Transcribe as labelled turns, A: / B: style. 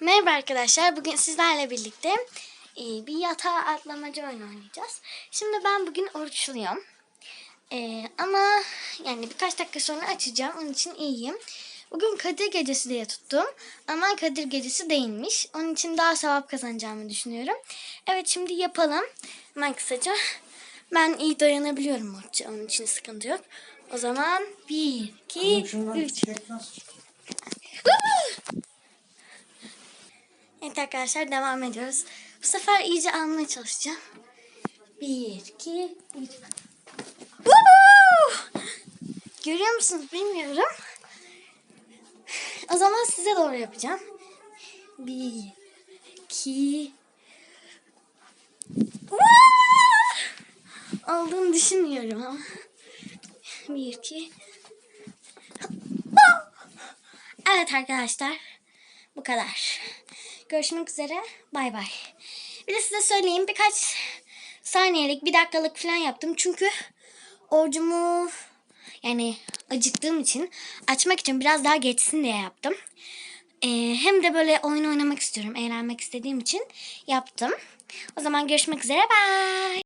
A: Merhaba arkadaşlar. Bugün sizlerle birlikte e, bir yatağa atlamaca oyunu oynayacağız. Şimdi ben bugün oruçluyum. E, ama yani birkaç dakika sonra açacağım. Onun için iyiyim. Bugün Kadir Gecesi diye tuttum. Ama Kadir Gecesi değilmiş. Onun için daha sevap kazanacağımı düşünüyorum. Evet şimdi yapalım. Hemen kısaca. Ben iyi dayanabiliyorum oruça. Onun için sıkıntı yok. O zaman 1, 2,
B: Şundan
A: 3. Evet arkadaşlar devam ediyoruz. Bu sefer iyice almaya çalışacağım. Bir, iki, üç. Woohoo! Görüyor musunuz bilmiyorum. O zaman size doğru yapacağım. Bir, iki. Woo! Olduğunu düşünmüyorum ama. Bir, iki. Evet arkadaşlar. Bu kadar. Görüşmek üzere. Bay bay. Bir de size söyleyeyim birkaç saniyelik bir dakikalık falan yaptım. Çünkü orucumu yani acıktığım için açmak için biraz daha geçsin diye yaptım. Ee, hem de böyle oyun oynamak istiyorum. Eğlenmek istediğim için yaptım. O zaman görüşmek üzere. Bye.